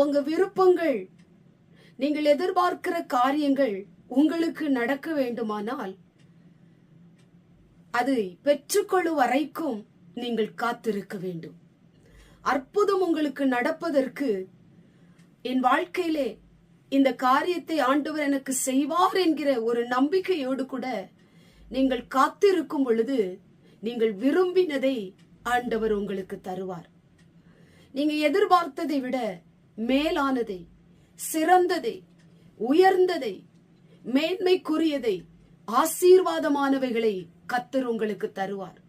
உங்க விருப்பங்கள் நீங்கள் எதிர்பார்க்கிற காரியங்கள் உங்களுக்கு நடக்க வேண்டுமானால் அதை பெற்றுக்கொள்ளும் வரைக்கும் நீங்கள் காத்திருக்க வேண்டும். அற்புதம் உங்களுக்கு நடப்பதற்கு என் வாழ்க்கையிலே இந்த காரியத்தை ஆண்டவர் எனக்கு செய்வார் என்கிற ஒரு நம்பிக்கையோடு கூட நீங்கள் காத்திருக்கும் பொழுது நீங்கள் விரும்பினதை ஆண்டவர் உங்களுக்கு தருவார். நீங்க எதிர்பார்த்ததை விட மேலானதை சிறந்ததை உயர்ந்ததை மேன்மைக்குரியதை ஆசீர்வாதமானவைகளை கத்தர் உங்களுக்கு தருவார்.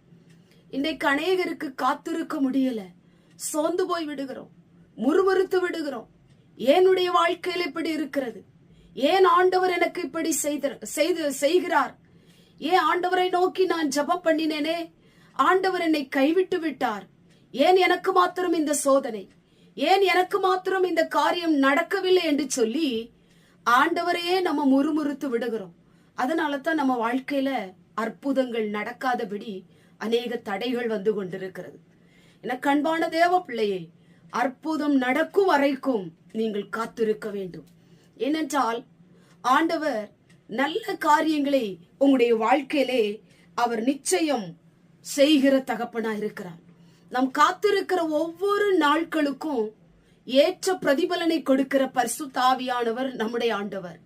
இன்றைக்கு அநேகருக்கு காத்திருக்க முடியல. சோர்ந்து போய் விடுகிறோம். முறுமுறுத்து விடுகிறோம். ஏனுடைய வாழ்க்கையில் இப்படி இருக்கிறது? ஏன் ஆண்டவர் எனக்கு இப்படி செய்த செய்து செய்கிறார்? ஏன் ஆண்டவரை நோக்கி நான் ஜபம் பண்ணினேனே? ஆண்டவர் என்னை கைவிட்டு விட்டார். ஏன் எனக்கு மாத்திரம் இந்த சோதனை? ஏன் எனக்கு மாத்திரம் இந்த காரியம் நடக்கவில்லை என்று சொல்லி ஆண்டவரையே நம்ம முறுமுறுத்து விடுகிறோம். அதனால தான் நம்ம வாழ்க்கையில அற்புதங்கள் நடக்காதபடி அநேக தடைகள் வந்து கொண்டிருக்கிறது. என கண்பான தேவ பிள்ளையே அற்புதம் நடக்கும் வரைக்கும் நீங்கள் காத்திருக்க வேண்டும். ஏனென்றால் ஆண்டவர் நல்ல காரியங்களை உங்களுடைய வாழ்க்கையிலே அவர் நிச்சயம் செய்கிற தகப்பனா இருக்கிறார் நாம் காத்திருக்கிற ஒவ்வொரு நாட்களுக்கும் ஏற்ற பிரதிபலனை கொடுக்கிற பரிசுத்தாவியானவர் நம்முடைய ஆண்டவர்.